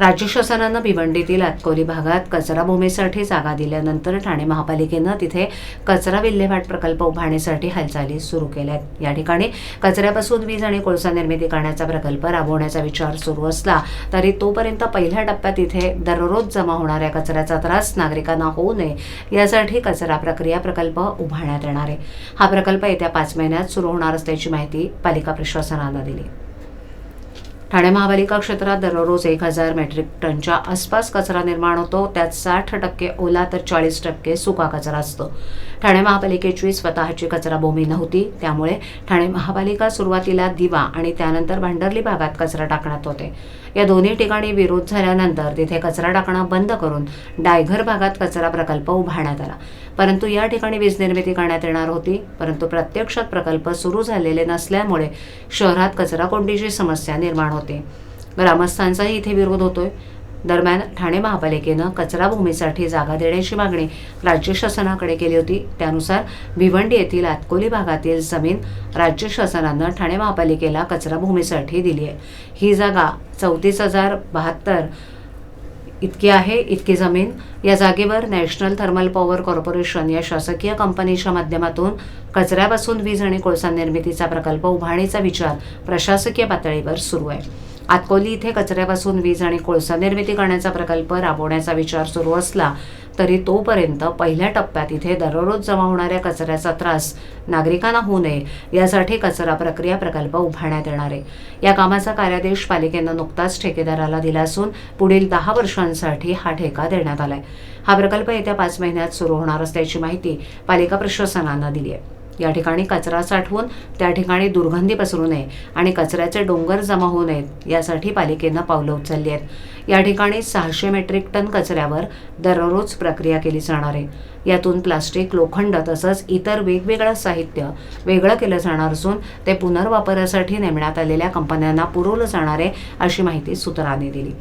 राज्य शासनानं भिवंडीतील अतकोली भागात कचरा भूमीसाठी जागा दिल्यानंतर ठाणे महापालिकेनं तिथे कचरा विल्हेवाट प्रकल्प उभारण्यासाठी हालचाली सुरू केल्या आहेत या ठिकाणी कचऱ्यापासून वीज आणि कोळसा निर्मिती करण्याचा प्रकल्प राबवण्याचा विचार सुरू असला तरी तोपर्यंत पहिल्या टप्प्यात इथे दररोज जमा होणाऱ्या कचऱ्याचा त्रास नागरिकांना होऊ नये यासाठी कचरा प्रक्रिया प्रकल्प उभारण्यात येणार आहे. हा प्रकल्प येत्या पाच महिन्यात सुरू होणार असल्याची माहिती पालिका प्रशासनानं दिली. ठाणे महापालिका क्षेत्रात दररोज एक हजार मेट्रिक टनच्या आसपास कचरा निर्माण होतो. त्यात साठ टक्के ओला तर चाळीस टक्के सुका कचरा असतो. ठाणे महापालिकेची स्वतःची कचरा भूमी नव्हती. त्यामुळे ठाणे महापालिका सुरुवातीला दिवा आणि त्यानंतर भांडरली भागात कचरा टाकण्यात होते. या दोन्ही ठिकाणी विरोध झाल्यानंतर तिथे कचरा टाकणं बंद करून डायघर भागात कचरा प्रकल्प उभारण्यात आला. परंतु या ठिकाणी वीज निर्मिती करण्यात येणार होती. परंतु प्रत्यक्षात प्रकल्प सुरू झालेले नसल्यामुळे शहरात कचरा कोंडीची समस्या निर्माण होते. ग्रामस्थांचाही इथे विरोध होतोय. दरम्यान ठाणे महापालिकेनं कचरा भूमीसाठी जागा देण्याची मागणी राज्य शासनाकडे केली होती. त्यानुसार भिवंडी येथील आतकोली भागातील जमीन राज्य शासनानं ठाणे महापालिकेला कचरा भूमीसाठी दिली आहे ही जागा चौतीस हजार बहात्तर इतकी आहे इतकी जमीन. या जागेवर नॅशनल थर्मल पॉवर कॉर्पोरेशन या शासकीय कंपनीच्या माध्यमातून कचऱ्यापासून वीज आणि कोळसा निर्मितीचा प्रकल्प उभारणीचा विचार प्रशासकीय पातळीवर सुरू आहे. आतकोली इथे कचऱ्यापासून वीज आणि कोळसा निर्मिती करण्याचा प्रकल्प राबवण्याचा विचार सुरू असला तरी तोपर्यंत पहिल्या टप्प्यात इथे दररोज जमा होणाऱ्या कचऱ्याचा त्रास नागरिकांना होऊ नये यासाठी कचरा प्रक्रिया प्रकल्प उभारण्यात येणार आहे. या कामाचा कार्यादेश पालिकेनं नुकताच ठेकेदाराला दिला असून पुढील दहा वर्षांसाठी हा ठेका देण्यात आलाय. हा प्रकल्प येत्या पाच महिन्यात सुरू होणार असल्याची माहिती पालिका प्रशासनानं दिली आहे. या ठिकाणी कचरा साठवून त्या ठिकाणी दुर्गंधी पसरू नये आणि कचऱ्याचे डोंगर जमा होऊ नयेत यासाठी पालिकेनं पावलं उचलली आहेत. या ठिकाणी सहाशे मेट्रिक टन कचऱ्यावर दररोज प्रक्रिया केली जाणार आहे. यातून प्लास्टिक लोखंड तसंच इतर वेगवेगळं साहित्य वेगळं केलं जाणार असून ते पुनर्वापरासाठी नेमण्यात आलेल्या कंपन्यांना पुरवलं जाणार आहे अशी माहिती सूत्रांनी दिली.